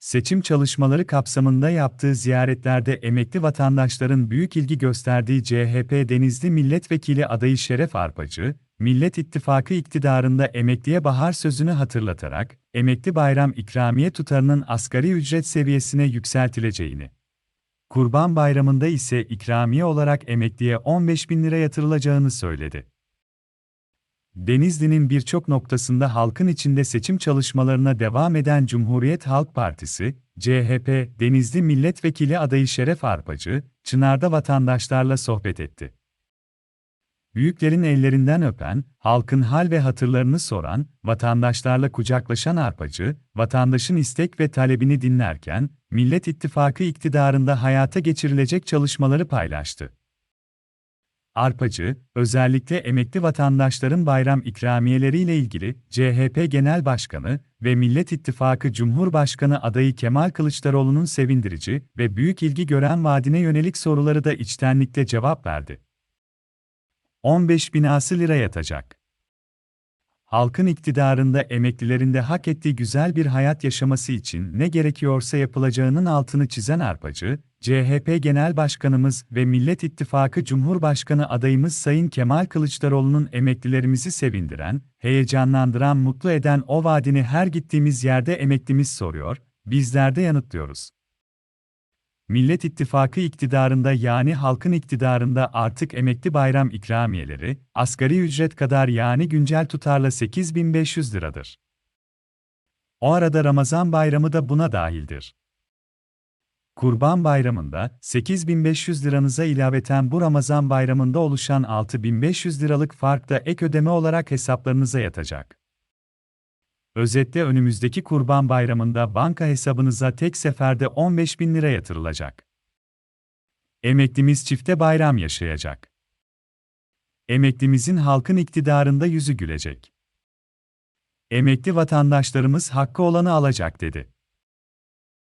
Seçim çalışmaları kapsamında yaptığı ziyaretlerde emekli vatandaşların büyük ilgi gösterdiği CHP Denizli Milletvekili adayı Şeref Arpacı, Millet İttifakı iktidarında emekliye bahar sözünü hatırlatarak, emekli bayram ikramiye tutarının asgari ücret seviyesine yükseltileceğini, Kurban Bayramı'nda ise ikramiye olarak emekliye 15 bin lira yatırılacağını söyledi. Denizli'nin birçok noktasında halkın içinde seçim çalışmalarına devam eden Cumhuriyet Halk Partisi, CHP, Denizli Milletvekili adayı Şeref Arpacı, Çınar'da vatandaşlarla sohbet etti. Büyüklerin ellerinden öpen, halkın hal ve hatırlarını soran, vatandaşlarla kucaklaşan Arpacı, vatandaşın istek ve talebini dinlerken, Millet İttifakı iktidarında hayata geçirilecek çalışmaları paylaştı. Arpacı, özellikle emekli vatandaşların bayram ikramiyeleriyle ilgili CHP Genel Başkanı ve Millet İttifakı Cumhurbaşkanı adayı Kemal Kılıçdaroğlu'nun sevindirici ve büyük ilgi gören vaadine yönelik soruları da içtenlikle cevap verdi. 15 binası lira yatacak. Halkın iktidarında emeklilerin de hak ettiği güzel bir hayat yaşaması için ne gerekiyorsa yapılacağının altını çizen Arpacı, CHP Genel Başkanımız ve Millet İttifakı Cumhurbaşkanı adayımız Sayın Kemal Kılıçdaroğlu'nun emeklilerimizi sevindiren, heyecanlandıran, mutlu eden o vaadini her gittiğimiz yerde emeklimiz soruyor, bizler de yanıtlıyoruz. Millet İttifakı iktidarında yani halkın iktidarında artık emekli bayram ikramiyeleri, asgari ücret kadar yani güncel tutarla 8500 liradır. O arada Ramazan bayramı da buna dahildir. Kurban Bayramı'nda 8500 liranıza ilaveten bu Ramazan Bayramı'nda oluşan 6500 liralık fark da ek ödeme olarak hesaplarınıza yatacak. Özetle önümüzdeki Kurban Bayramı'nda banka hesabınıza tek seferde 15 bin lira yatırılacak. Emeklimiz çifte bayram yaşayacak. Emeklimizin halkın iktidarında yüzü gülecek. Emekli vatandaşlarımız hakkı olanı alacak dedi.